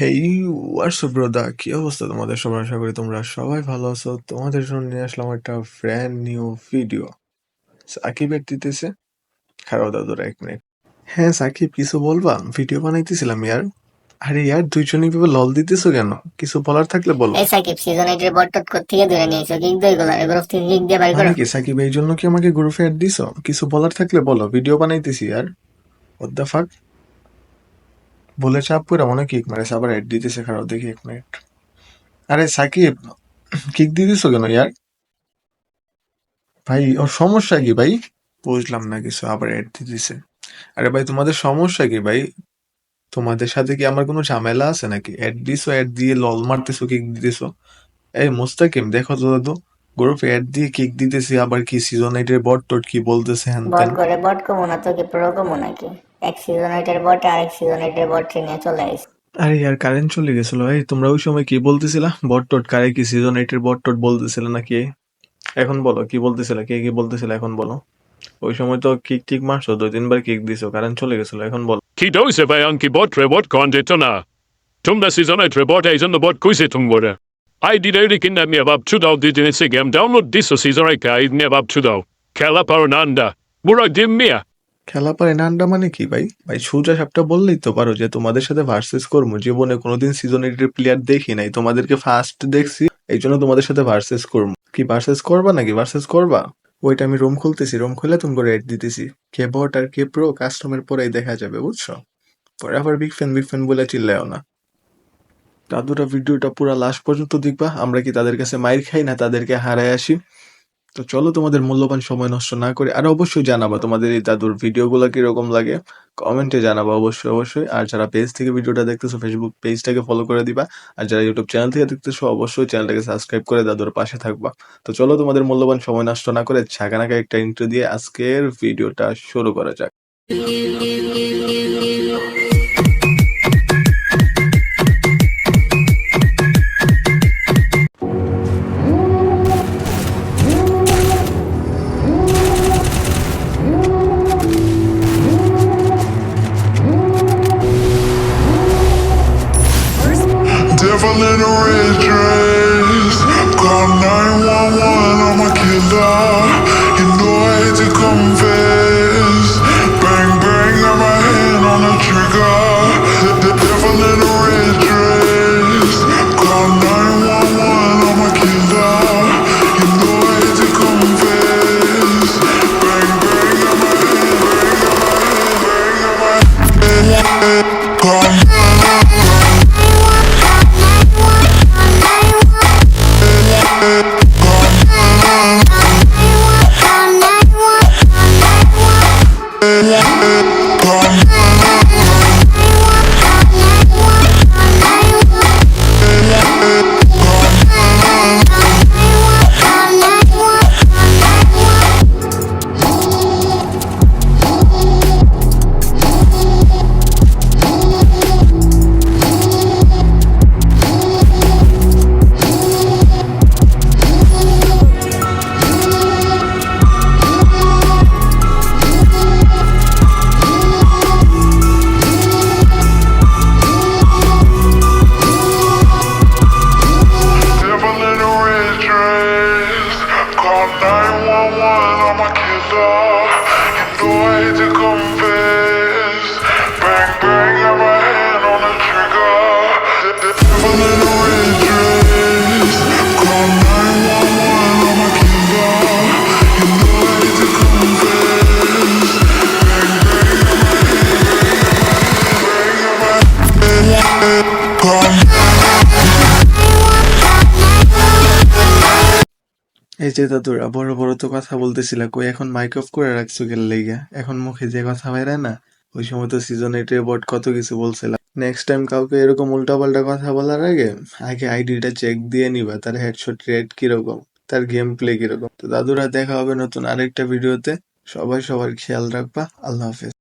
হেই WhatsApp ব্রদা কি অবস্থা তোমাদের সবার? আশা করি তোমরা সবাই ভালো আছো। তোমাদের জন্য নিয়ে আসলাম একটা ব্র্যান্ড নিউ ভিডিও সাকিবের দিতেছে। খারাপ দাদুরা এক মিনিট হ্যাঁ সাকিব কিছু বলবা? ভিডিও বানাইতেছিলাম ইয়ার। আরে ইয়ার দুইজনই ভাবে লল দিতেছো কেন? কিছু বলার থাকলে বলো। এই সাকিব সিজন এইটের বটটট থেকে ধরে নিয়েছো? কিক দিয়ে গুলো এগুলো থেকে কিক দিয়ে বাইর করো। মানে কি সাকিব এই জন্য কি আমাকে গ্রুপে অ্যাড দিছো? কিছু বলার থাকলে বলো। ভিডিও বানাইতেছি আর what the fuck? বলে চাপ করে মনে কিক মারে আবার অ্যাড দিতেছে খারাপ, দেখি এক মিনিট আরে সাকিব, কিক দিয়ে কেন ইয়ার? ভাই, ওর সমস্যা কি ভাই? বুঝলাম না কিছু, আবার অ্যাড দিতেছে। আরে ভাই, তোমাদের সমস্যা কি ভাই? তোমাদের সাথে কি আমার কোনো ঝামেলা আছে নাকি? অ্যাড দিছো অ্যাড দিয়ে লল মারতেছো, কিক দিতেছো? এই মোস্তাকিম, দেখো তো দাদু গ্রুপে অ্যাড দিয়ে কিক দিতেছি, আবার কি সিজন এইটের বট টট কি বলতেছে হ্যান বট করে, বট কমো না তো কি প্রো কমো নাকি? তোমরা ওই সময় কি বলতেছিলা? বট টট কারে এইটের বট টট বলতেছিলে নাকি এখন বলো কি বলতেছিলে কে কি বলতেছিলে এখন বলো। ওই সময় তো কিক ঠিক মারছো দুই তিনবার দিছো কারেন্ট চলে গেছিল এখন বলো। কি দইছে ভাই অঙ্কি বট রে বট কোন দে তো না। তোমরা সিজন এইট এইজন বট কইছে তুমি বড় আই ডিড এডি কিন আমি বাপ টু দাও দি জেনে সে গেম ডাউনলোড দিছো সিজন এইট আই নে খেলা পারো নান্দা বুড়া দিম মিয়া। পারে না আন্ডা মানে কি ভাই? ভাই, সোজা সাপটা বললেই তো পারো যে তোমাদের সাথে ভার্সেস করব। জীবনে কোনোদিন সিজন এইটের প্লেয়ার দেখি নাই, তোমাদেরকে ফার্স্ট দেখছি এই জন্য তোমাদের সাথে ভার্সেস করব। কি ভার্সেস করবা নাকি? ভার্সেস করবা? ওইটা আমি রুম খুলতেছি রুম খুলে তুমি রেড দিতেছি। কে বট আর কে প্রো কাস্টমের পরেই দেখা যাবে, বুঝছ? পরে আবার বিগ ফ্যান বিগ ফ্যান বলে চিল্লাও না। দাদুরা ভিডিওটা পুরো লাস্ট পর্যন্ত দেখবা, আমরা কি তাদের কাছে মাইর খাই না তাদেরকে হারায় আসি? তো চলো তোমাদের মূল্যবান সময় নষ্ট না করে আর অবশ্যই জানাবা তোমাদের এই দাদুর ভিডিওগুলো কীরকম লাগে। কমেন্টে জানাবা অবশ্যই অবশ্যই। আর যারা পেজ থেকে ভিডিওটা দেখতেছো ফেসবুক পেজটাকে ফলো করে দিবা। আর যারা ইউটিউব চ্যানেল থেকে দেখতেছো, অবশ্যই চ্যানেলটাকে সাবস্ক্রাইব করে দাদুর পাশে থাকবা। তো চলো তোমাদের মূল্যবান সময় নষ্ট না করে ছাকানাকা একটা ইন্ট্রো দিয়ে আজকের ভিডিওটা শুরু করা যাক। little red. far এই যে দাদুরা বড় বড় তো কথা বলতেছিলা, কই এখন মাইক অফ করে রাখছো গেল লেগে এখন মুখে যে কথা বাইরে না, ওই সময় তো সিজন এইটের বট কত কিছু বলছিলাম। নেক্সট টাইম কাউকে এরকম উল্টাপাল্টা কথা বলার আগে আগে আইডিটা চেক দিয়ে নিবা, তার হেডশট রেট কীরকম, তার গেম প্লে কীরকম। তো দাদুরা দেখা হবে নতুন আরেকটা ভিডিওতে সবাই সবার খেয়াল রাখবা। আল্লাহ হাফেজ।